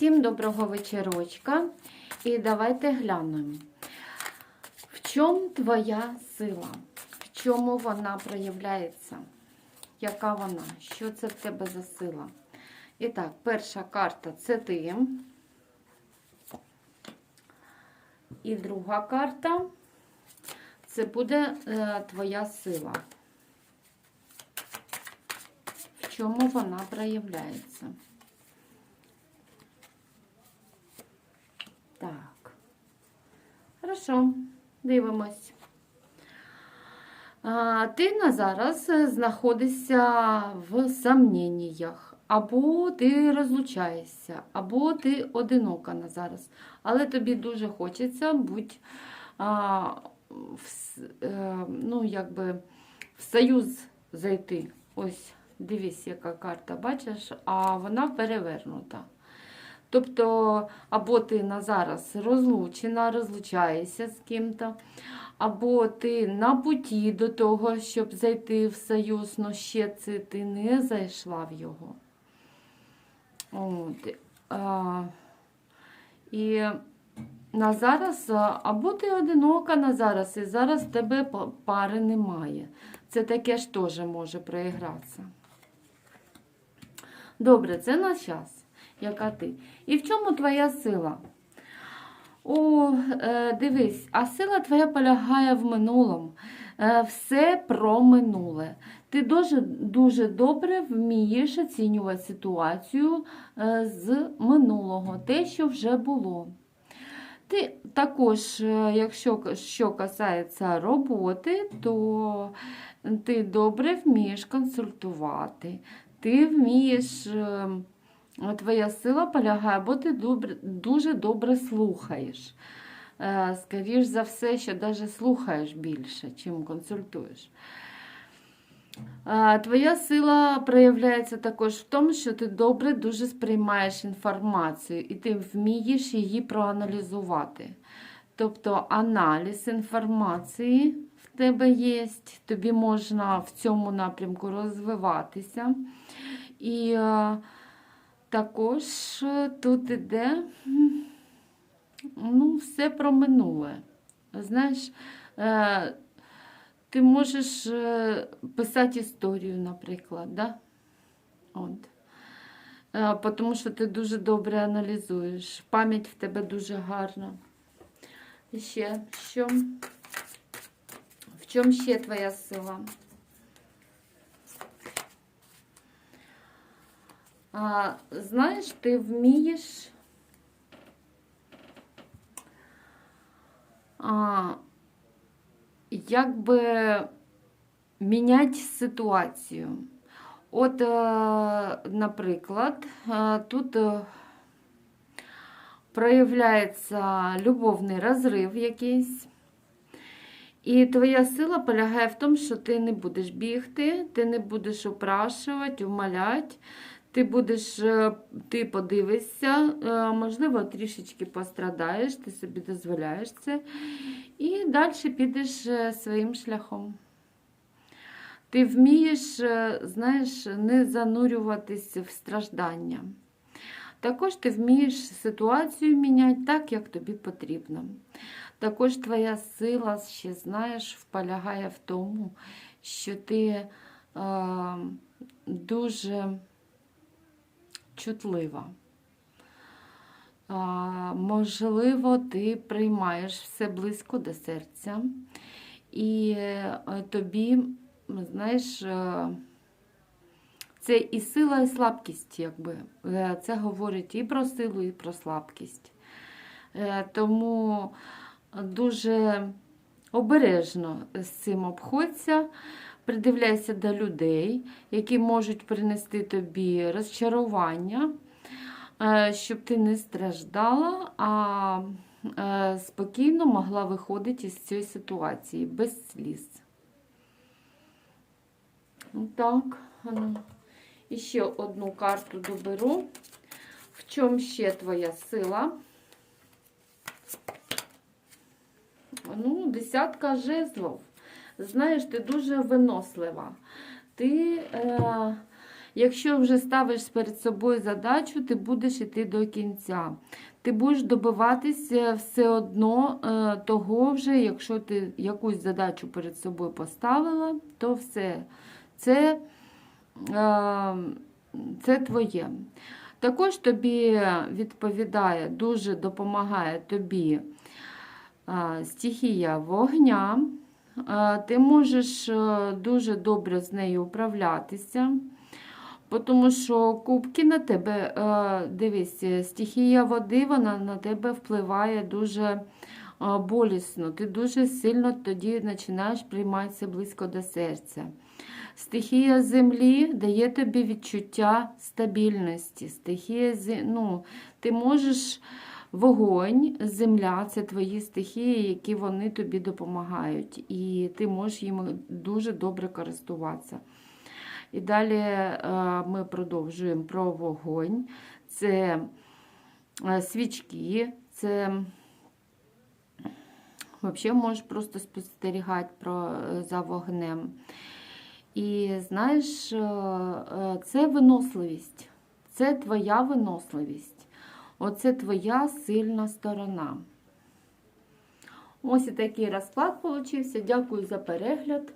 Всім доброго вечорочка. І давайте глянемо, в чому твоя сила, в чому вона проявляється, яка вона, що це в тебе за сила. І так, перша карта це ти. І друга карта це буде е, твоя сила. В чому вона проявляється? Так. Хорошо, дивимось. Ти на зараз знаходишся в сомненнях. Або ти розлучаєшся, або ти одинока на зараз. Але тобі дуже хочеться бути а, в, е, ну, якби, в союз зайти. Ось, дивись, яка карта, бачиш, а вона перевернута. Тобто, або ти на зараз розлучена, розлучаєшся з ким-то, або ти на путі до того, щоб зайти в союз, але ще це ти не зайшла в його. От. А, і на зараз, або ти одинока на зараз, і зараз тебе пари немає. Це таке ж теж може проігратися. Добре, це на час, яка ти. І в чому твоя сила? О, е, дивись, а сила твоя полягає в минулому. Е, все про минуле. Ти дуже, дуже добре вмієш оцінювати ситуацію е, з минулого, те, що вже було. Ти також, якщо що касається роботи, то ти добре вмієш консультувати. Ти вмієш, е, твоя сила полягає, бо ти дуже добре слухаєш. Е, Скоріш за все, що навіть слухаєш більше, чим консультуєш. Е, Твоя сила проявляється також в тому, що ти добре дуже сприймаєш інформацію і ти вмієш її проаналізувати. Тобто аналіз інформації в тебе є, тобі можна в цьому напрямку розвиватися. І е, також е, тут іде ну, все про минуле. Знаєш, е, ти можеш е, писати історію, наприклад, да? От. Тому що ти дуже добре аналізуєш. Пам'ять в тебе дуже гарна. І ще, що? В чому ще твоя сила? А, знаєш, ти вмієш а, якби міняти ситуацію. От, е, наприклад, е, тут е, проявляється любовний розрив якийсь. І твоя сила полягає в тому, що ти не будеш бігти, ти не будеш опрашувати, умоляти. Ти будеш, е, ти подивишся, е, можливо, трішечки пострадаєш, ти собі дозволяєш це. І далі підеш е, своїм шляхом. Ти вмієш, знаєш, не занурюватись в страждання. Також ти вмієш ситуацію міняти так, як тобі потрібно. Також твоя сила ще, знаєш, полягає в тому, що ти е, дуже чутлива. Можливо, ти приймаєш все близько до серця, і е, тобі, знаєш, е, це і сила, і слабкість, якби. Е, Це говорить і про силу, і про слабкість. Тому дуже обережно з цим обходься. Придивляйся до людей, які можуть принести тобі розчарування, е, щоб ти не страждала, а е, спокійно могла виходити з цієї ситуації без сліз. Ну, Так, ану. І ще одну карту доберу. В чому ще твоя сила? Ну, десятка жезлов. Знаєш, ти дуже винослива. Ти е, Якщо вже ставиш перед собою задачу, ти будеш йти до кінця. Ти будеш добиватися все одно е, того вже, якщо ти якусь задачу перед собою поставила, то все. Це, е, це твоє. Також тобі відповідає, дуже допомагає тобі е, стихія вогня. Е, Ти можеш е, дуже добре з нею управлятися. Тому що кубки на тебе, е, дивись, стихія води, вона на тебе впливає дуже болісно. Ти дуже сильно тоді починаєш прийматися близько до серця. Стихія землі дає тобі відчуття стабільності. Стихія ну, ти можеш вогонь, земля це твої стихії, які вони тобі допомагають. І ти можеш їм дуже добре користуватися. І далі е, ми продовжуємо про вогонь. Це е, свічки, це взагалі можеш просто спостерігати про, е, за вогнем. І знаєш, це виносливість, це твоя виносливість. Оце твоя сильна сторона. Ось і такий розклад получився. Дякую за перегляд.